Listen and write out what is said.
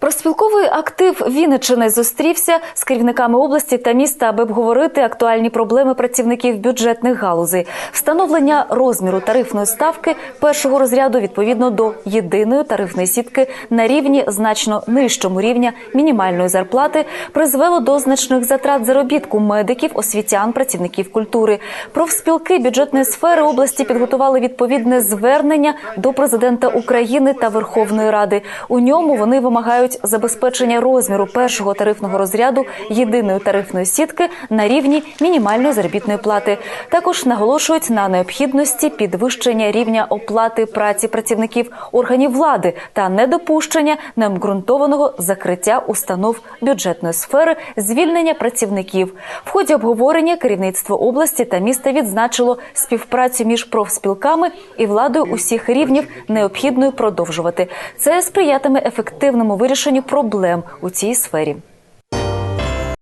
Профспілковий актив Вінниччини зустрівся з керівниками області та міста, аби обговорити актуальні проблеми працівників бюджетних галузей, встановлення розміру тарифної ставки першого розряду відповідно до єдиної тарифної сітки на рівні значно нижчому рівня мінімальної зарплати призвело до значних затрат заробітку медиків, освітян, працівників культури. Профспілки бюджетної сфери області підготували відповідне звернення до президента України та Верховної Ради. У ньому вони вимагають забезпечення розміру першого тарифного розряду єдиної тарифної сітки на рівні мінімальної заробітної плати. Також наголошують на необхідності підвищення рівня оплати праці працівників органів влади та недопущення необґрунтованого закриття установ бюджетної сфери, звільнення працівників. В ході обговорення керівництво області та міста відзначило співпрацю між профспілками і владою усіх рівнів необхідною продовжувати. Це сприятиме ефективному вирішенню проблем у цій сфері.